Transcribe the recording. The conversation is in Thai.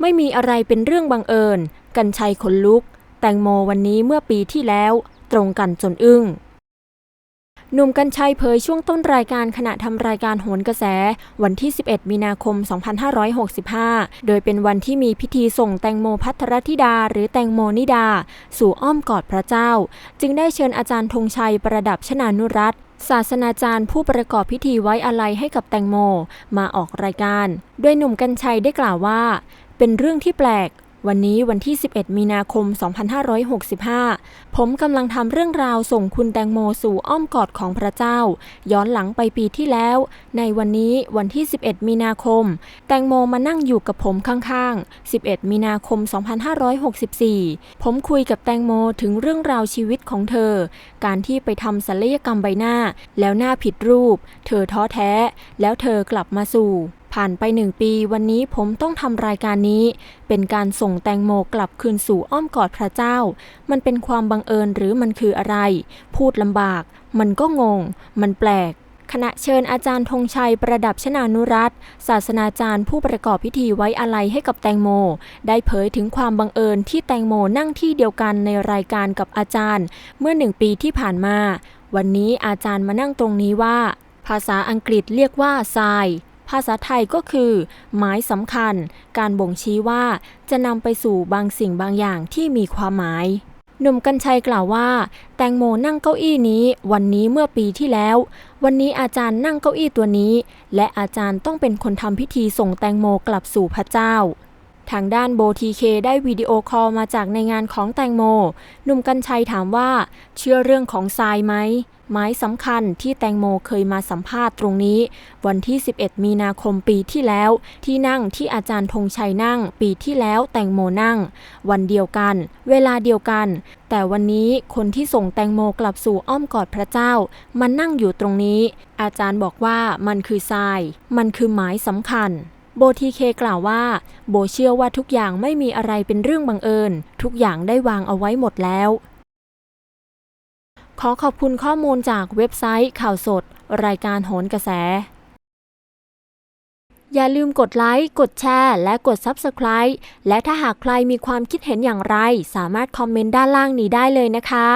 ไม่มีอะไรเป็นเรื่องบังเอิญ กันชัยขนลุก แตงโมวันนี้เมื่อปีที่แล้ว ตรงกันจนอึ้งหนุ่มกัญชัยเผยช่วงต้นรายการขณะทำรายการโหนกระแส วันที่ 11 มีนาคม 2565 โดยเป็นวันที่มีพิธีส่งแตงโมพัทรธิดา หรือแตงโมนิดา สู่อ้อมกอดพระเจ้า จึงได้เชิญอาจารย์ธงชัยประดับชนานุรัตศาสนาจารย์ผู้ประกอบพิธีไว้อาลัยให้กับแตงโม มาออกรายการ โดยหนุ่มกัญชัยได้กล่าวว่า เป็นเรื่องที่แปลก วันนี้วันที่ 11 มีนาคม 2565 ผมกำลังทำเรื่องราวส่งคุณแตงโมสู่อ้อมกอดของพระเจ้า ย้อนหลังไปปีที่แล้ว ในวันนี้วันที่ 11 มีนาคม แตงโมมานั่งอยู่กับผมข้างๆ 11 มีนาคม 2564 ผมคุยกับแตงโมถึงเรื่องราวชีวิตของเธอ การที่ไปทำศัลยกรรมใบหน้า แล้วหน้าผิดรูป เธอท้อแท้ แล้วเธอกลับมาสู่ ผ่านไปหนึ่งปีวันนี้ผมต้องทำรายการนี้ เป็นการส่งแตงโมกลับคืนสู่อ้อมกอดพระเจ้า มันเป็นความบังเอิญหรือมันคืออะไร พูดลำบาก มันก็งง มันแปลกขณะเชิญอาจารย์ธงชัยประดับชนานุรัตศาสนาจารย์ผู้ประกอบพิธีไว้อาลัยให้กับแตงโม ได้เผยถึงความบังเอิญที่แตงโมนั่งที่เดียวกันในรายการกับอาจารย์ เมื่อหนึ่งปีที่ผ่านมา วันนี้อาจารย์มานั่งตรงนี้ว่า ภาษาอังกฤษเรียกว่าทราย ภาษาไทยก็คือ หมายสำคัญ การบ่งชี้ว่าจะนำไปสู่บางสิ่งบางอย่างที่มีความหมาย หนุ่มกัญชัยกล่าวว่า แตงโมนั่งเก้าอี้นี้ วันนี้เมื่อปีที่แล้ว วันนี้อาจารย์นั่งเก้าอี้ตัวนี้ และอาจารย์ต้องเป็นคนทำพิธีส่งแตงโมกลับสู่พระเจ้า ทางด้านโบทีเคได้วิดีโอคอลมาจากในงานของแตงโม หนุ่มกัญชัยถามว่า เชื่อเรื่องของทรายไหมไม้สำคัญที่แตงโมเคยมาสัมภาษณ์ตรงนี้ วันที่ 11 มีนาคมปีที่แล้ว ที่นั่งที่อาจารย์ธงชัยนั่ง ปีที่แล้วแตงโมนั่ง วันเดียวกัน เวลาเดียวกัน แต่วันนี้คนที่ส่งแตงโมกลับสู่อ้อมกอดพระเจ้า มันนั่งอยู่ตรงนี้ อาจารย์บอกว่ามันคือทราย มันคือไม้สำคัญ โบทีเคกล่าวว่า โบเชื่อว่าทุกอย่างไม่มีอะไรเป็นเรื่องบังเอิญ ทุกอย่างได้วางเอาไว้หมดแล้ว ขอขอบคุณข้อมูลจากเว็บไซต์ข่าวสด รายการโหนกระแส อย่าลืมกดไลค์ กดแชร์ และกด Subscribe และถ้าหากใครมีความคิดเห็นอย่างไร สามารถคอมเมนต์ด้านล่างนี้ได้เลยนะคะ